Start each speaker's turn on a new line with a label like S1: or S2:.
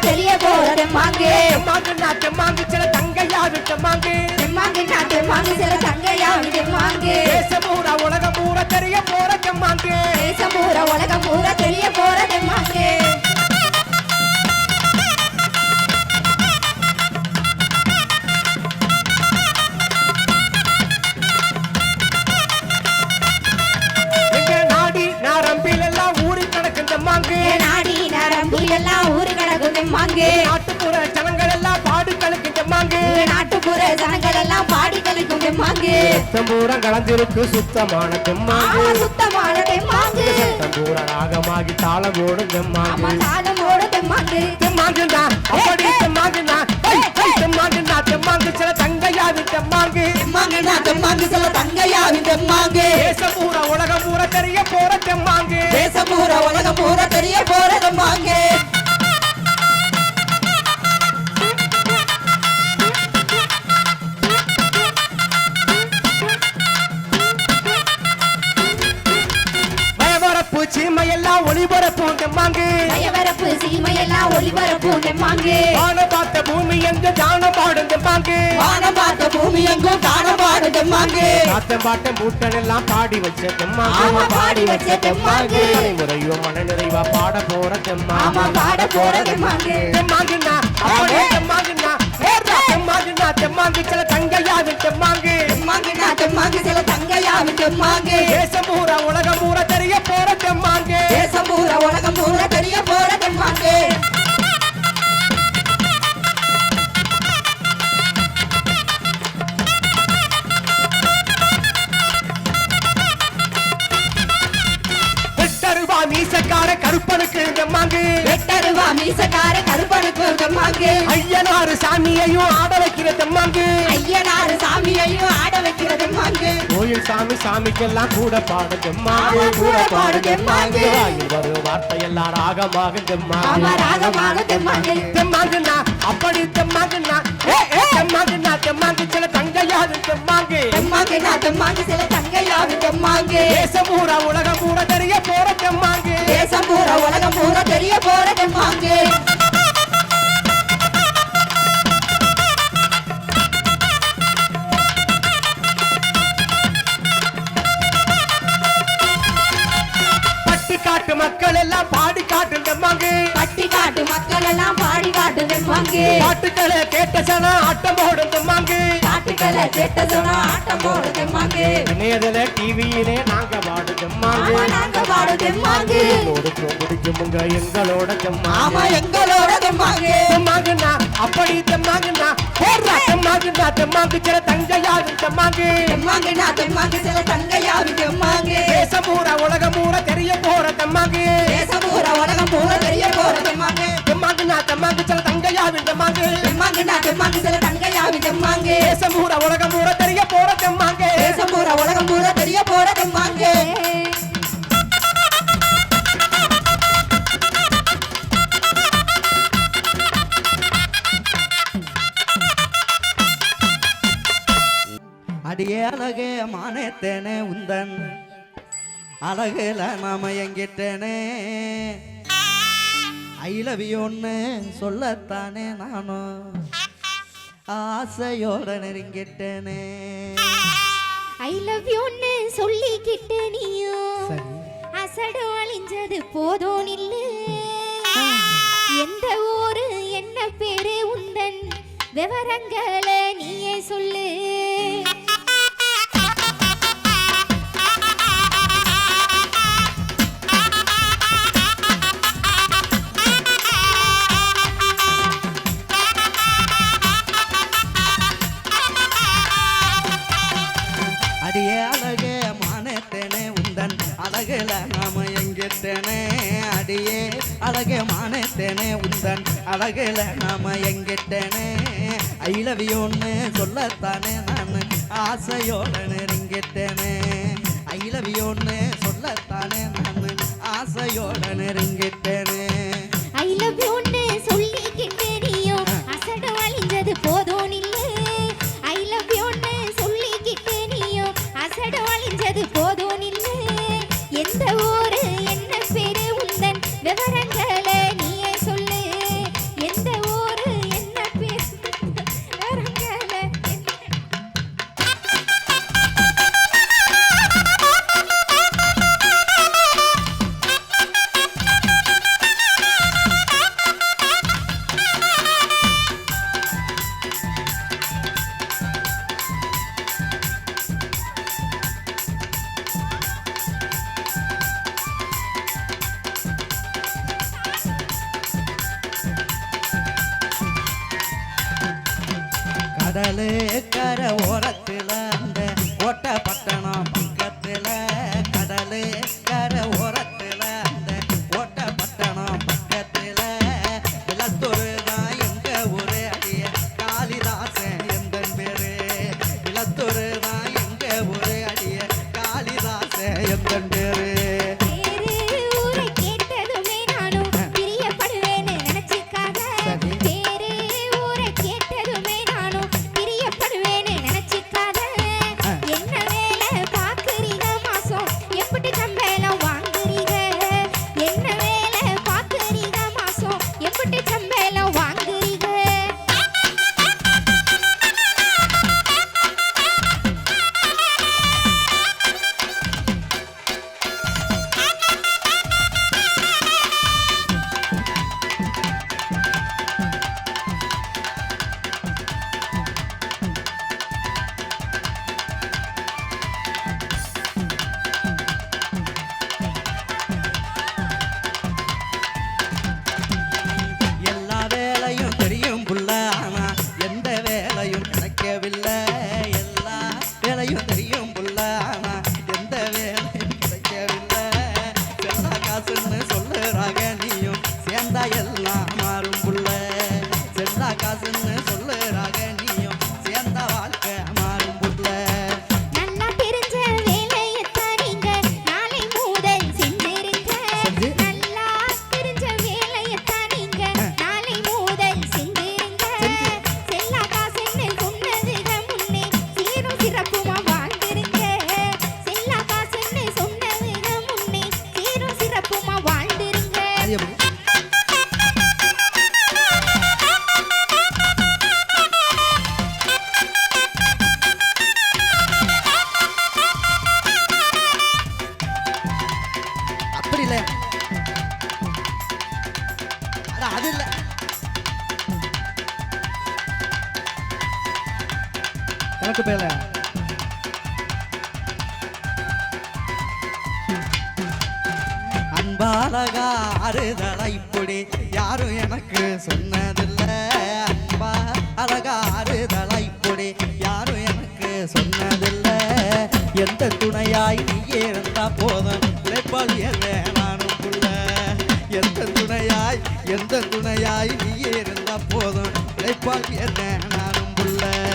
S1: தெம்மாங்கு.
S2: தெம்மாங்கு நான் தெம்மாங்கு சில தங்கையாது தெம்மாங்கு.
S1: தெம்மாங்கு நான் தெம்மாங்கு சில தங்கையாவி தெம்மாங்கு.
S2: தேசம் பூரா உலகம் பூரா தெரிய போற தெம்மாங்கு.
S1: தேசம் பூரா உலகம் பூரா தெரிய போற
S2: பூரா கலந்திருக்கு சுத்தமான தெம்மாங்கு.
S1: சுத்தமான தெம்மாங்கு.
S2: ரத்தம் பூரா ராகமாகி தாளம் ஓடும் தெம்மாங்கு.
S1: தாளமோட தெம்மாங்கு.
S2: தெம்மாங்குண்ணா அப்படி ஹை, தெம்மாங்குண்ணா தெம்மாங்கு சில தங்கையாது தெம்மாங்கு.
S1: தெம்மாங்கு நான் தெம்மாங்கு சில தங்கையாவி தெம்மாங்கு.
S2: தேசம் பூரா உலகம் பூரா தெரிய போற தெம்மாங்கு.
S1: தேசம் பூரா உலகம் பூரா தெரிய போற
S2: சீமையெல்லாம் ஒளிபரப்பு தெம்மாங்கு.
S1: பயவரப்பு சீமையெல்லாம் ஒளிபரப்பு தெம்மாங்கு.
S2: வான பார்த்த பூமி எங்கு தானம் பாடும் தெம்மாங்கு.
S1: வானம் பார்த்த பூமி எங்கும் காணப்பாடு தெம்மாங்கு.
S2: சாத்தம் பாட்டம் பூட்டன் எல்லாம் பாடி வச்ச தெம்மாங்கு.
S1: பாடி வச்ச தெம்மாங்கு.
S2: முறையோ மன நிறைவா பாட போற
S1: ஆமா
S2: தெம்மாங்கு.
S1: பாட போற தெம்மாங்கு
S2: ஏறா தெம்மாங்குண்ணா தெம்மாங்கு சில தங்கையாது தெம்மாங்கு
S1: தெம்மாங்கு நான் தெம்மாங்கு சில தங்கையாவி தெம்மாங்கு
S2: தேசம் பூரா உலகம் பூரா தெரிய போற தெம்மாங்கு.
S1: தேசம் பூரா உலகம் பூரா தெரிய போற தெம்மாங்கு.
S2: தெம்மாங்கு. ஐயனாறு சாமியையும் ஆட வைக்கிற தெம்மாங்கு.
S1: ஐயனாரு சாமியையும் ஆட வைக்கிற தெம்மாங்கு.
S2: கோயில் சாமி சாமிக்கெல்லாம் கூட பாடு தெம்மாங்கு.
S1: கூட பாடு தெம்மாங்கு.
S2: வாயில் வரும் வார்த்தையெல்லாம் ராகமாக தெம்மாங்கு.
S1: ராகமாக தெம்மாங்கு.
S2: தெம்மாங்குண்ணா அப்படி ஏ தெம்மாங்குண்ணா தெம்மாங்கு சில தங்கையாது தெம்மாங்கு.
S1: தெம்மாங்கு நான் தெம்மாங்கு சில தங்கையாவி தெம்மாங்கு.
S2: தேசம் பூரா உலகம் பூரா தெரிய போற தெம்மாங்கு.
S1: தேசம் பூரா உலகம் பூரா
S2: காட்டு மக்கள் எல்லாம் பாடி காட்டு தெம்மாங்கு
S1: பட்டி காட்டு மக்கள் எல்லாம் பாடி காட்டு தெம்மாங்கு
S2: பாட்டுக்களை கேட்ட சனா ஆட்டம் போடும் தெம்மாங்கு
S1: காட்டுக்களை கேட்ட சொன்னா ஆட்டம் போடு தெம்மாங்கு
S2: இணையதள டிவியிலே நாங்க பாடு தெம்மாங்கு
S1: நாங்க பாடு தெம்மாங்கு
S2: கொடுக்கும் எங்களோட
S1: ஆமா எங்களோட தெம்மாங்கு
S2: தெம்மாங்குண்ணா அப்படி தெம்மாங்குண்ணா போடுறா தெம்மாங்குண்ணா தெம்மாங்கு சில தங்கையாது தெம்மாங்கு
S1: தெம்மாங்கு நான் தெம்மாங்கு சில தங்கையாவி தெம்மாங்கு
S2: தேசம் பூரா உலகம் தெம்மாங்கு
S1: தேசம் பூரா உலகம் பூரா தெரிய போற தெம்மாங்கு.
S2: தெம்மாங்குண்ணா தெம்மாங்கு சில தங்கையாது தெம்மாங்கு.
S1: தெம்மாங்கு நான் தெம்மாங்கு சில தங்கையாவி தெம்மாங்கு.
S2: தேசம் பூரா உலகம் பூரா தெரிய போற தெம்மாங்கு.
S1: தேசம் பூரா உலகம் பூரா தெரிய போற தெம்மாங்கு.
S3: அடியே அழகே மானேத்தேனே உந்தன். அழகுல நாம எங்கிட்டேனே ஐ லவ் ஒன்று சொல்லத்தானே நானும் ஆசையோட நெருங்கிட்டேனே.
S4: ஐ லவ் யூன்னு சொல்லிக்கிட்டு நீயும்
S3: சரி.
S4: அசடு அழிஞ்சது போதும் நில்லு எந்த ஊரு என்ன பேரு உந்தன்? விவரங்களை நீயே சொல்லு.
S3: நாம அடியே? அழகே மானத்தனே உந்தன் அழகில் நாம எங்கிட்டனே? ஐ லவ் ஒன்று சொல்லத்தானே நான்? ஆசையோட நெருங்கிட்டனே. ஐ லவ் ஒன்று சொல்லத்தானே நான்? ஆசையோட நெருங்கிட்டனே. கடலு கர ஓரத்தில் அந்த ஓட்ட இல்ல. அது இல்ல. எனக்கு பேல அன்பாலகா அறுதலை இப்படி யாரும் எனக்கு சொன்னதில்ல. அன்பா அழகா அறுதலை இப்படி யாரும் எனக்கு சொன்னதில்லை. எந்த துணையாய் நீ இருந்தா போதும். அப்பால் என்ன நானும் புள்ள?